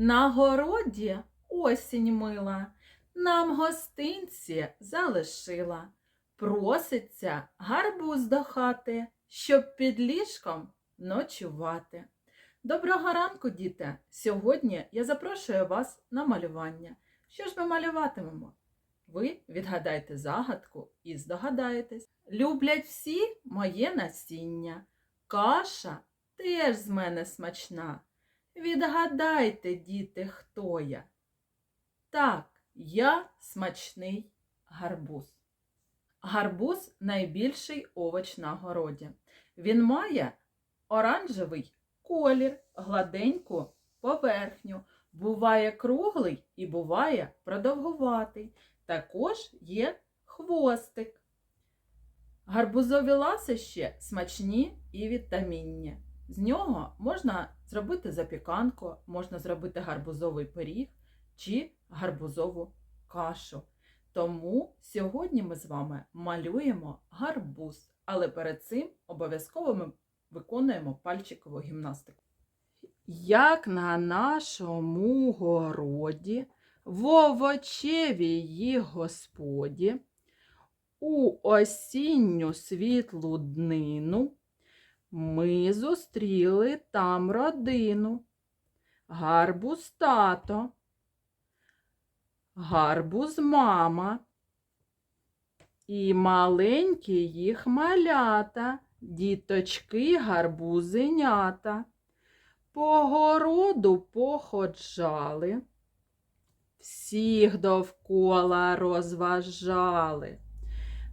На городі осінь мила, нам гостинці залишила. Проситься гарбуз до хати, щоб під ліжком ночувати. Доброго ранку, діти! Сьогодні я запрошую вас на малювання. Що ж ми малюватимемо? Ви відгадайте загадку і здогадаєтесь. Люблять всі моє насіння. Каша теж з мене смачна. Відгадайте, діти, хто я. Так, я смачний гарбуз. Гарбуз найбільший овоч на городі. Він має оранжевий колір, гладеньку поверхню. Буває круглий і буває продовгуватий. Також є хвостик. Гарбузові ласощі смачні і вітамінні. З нього можна зробити запіканку, можна зробити гарбузовий пиріг чи гарбузову кашу. Тому сьогодні ми з вами малюємо гарбуз, але перед цим обов'язково ми виконуємо пальчикову гімнастику. Як на нашому городі, в овочевій господі, у осінню світлу днину ми зустріли там родину. Гарбуз тато, гарбуз мама. І маленькі їх малята, діточки гарбузенята. По городу походжали, всіх довкола розважали,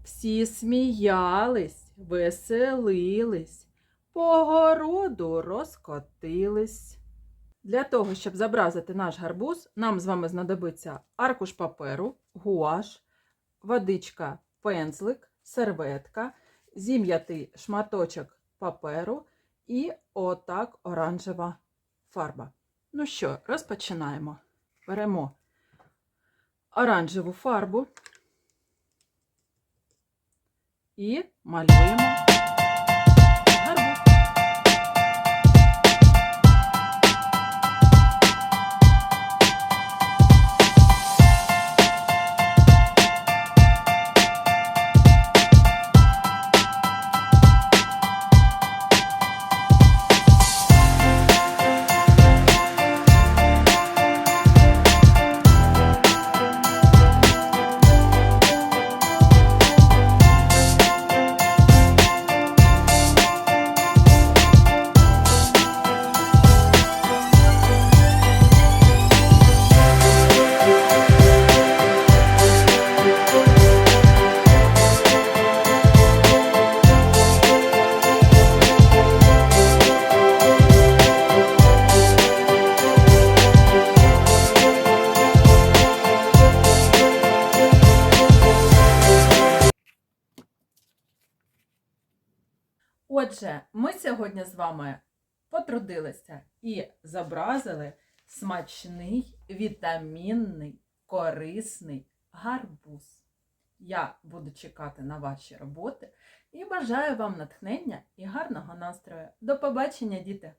всі сміялись, веселились, по городу розкотились. Для того, щоб зобразити наш гарбуз, нам з вами знадобиться аркуш паперу, гуаш, водичка, пензлик, серветка, зім'ятий шматочок паперу і отак оранжева фарба. Ну що, розпочинаємо. Беремо оранжеву фарбу і малюємо Отже, ми сьогодні з вами потрудилися і зобразили смачний, вітамінний, корисний гарбуз. Я буду чекати на ваші роботи і бажаю вам натхнення і гарного настрою. До побачення, діти!